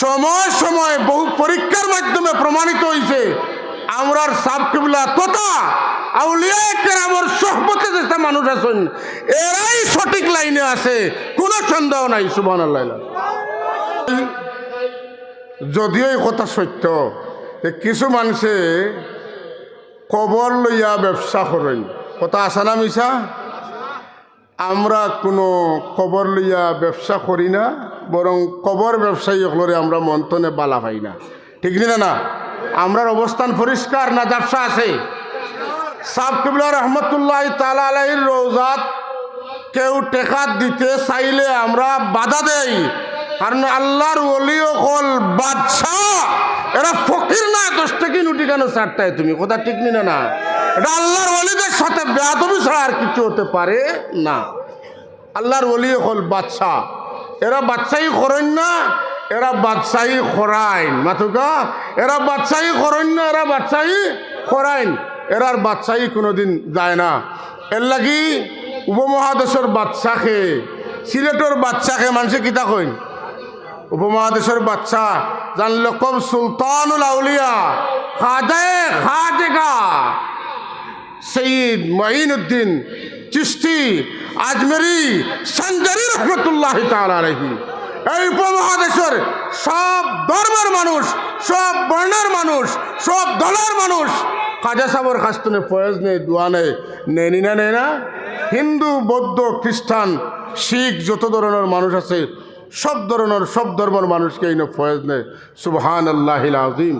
সময় সময় বহু পরীক্ষার মাধ্যমে প্রমাণিত হয়েছে আমরার সাবকিবলা তথা আমার সহবতে যেটা মানুষ আছেন, এরাই সঠিক লাইনে আছে, কোনো সন্দেহ নাই সুবান যদিও এই কথা সত্য, যে কিছু মানুষে কবর লইয়া ব্যবসা করেন। কথা আছে না মিশা আমরা কোনো কবর লইয়া ব্যবসা করি না। বরং কবর ব্যবসায়ী হলরে আমরা মন্থনে বালা পাই না। ঠিক না না? আমরার অবস্থান পরিষ্কার না ব্যবসা আছে? সাব কিবলা রহমতুল্লাহ তালা আলাইর রোজাত কেউ টেকাত দিতে চাইলে আমরা বাধা দেই। কারণ আল্লাহর ওলিও হল বাদশাহ, এরা ফকির না দশ টাকি নুটি কেন চারটায় তুমি? কথা ঠিক নি না? এটা আল্লাহর ওলিদের সাথে বেয়াদবি ছাড়া আর কিছু হতে পারে না। আল্লাহর ওলি হল বাদশাহ। এরা বাদশাহী করেন না, এরা বাদশাহী খরাইন। মাতুকা এরা বাদশাহী করেন না, এরা বাদশাহী খরাইন। এরার বাদশাহী কোনোদিন যায় না। এর লাগি উপমহাদেশের বাদশাকে সিলেটর বাদশাকে মানুষে কিতা কইন? উপমহাদেশের বাচ্চা জানল কম সুলতানুল আউলিয়া খাজে খাজেগা সঈদ মঈনুদ্দিন চিস্তি আজমেরি সঞ্জারি রহমতুল্লাহ তালাহি এই উপমহাদেশের সব ধর্মের মানুষ, সব বর্ণের মানুষ, সব দলের মানুষ, খাজা সাবর খাস্তনে ফয়েজ নেই, দোয়া নেই। নেনি না নেই না? হিন্দু, বৌদ্ধ, খ্রিস্টান, শিখ যত ধরনের মানুষ আছে, সব ধরনের, সব ধর্মের মানুষকে এই ফয়েজ নেই সুবহান আল্লাহ আজিম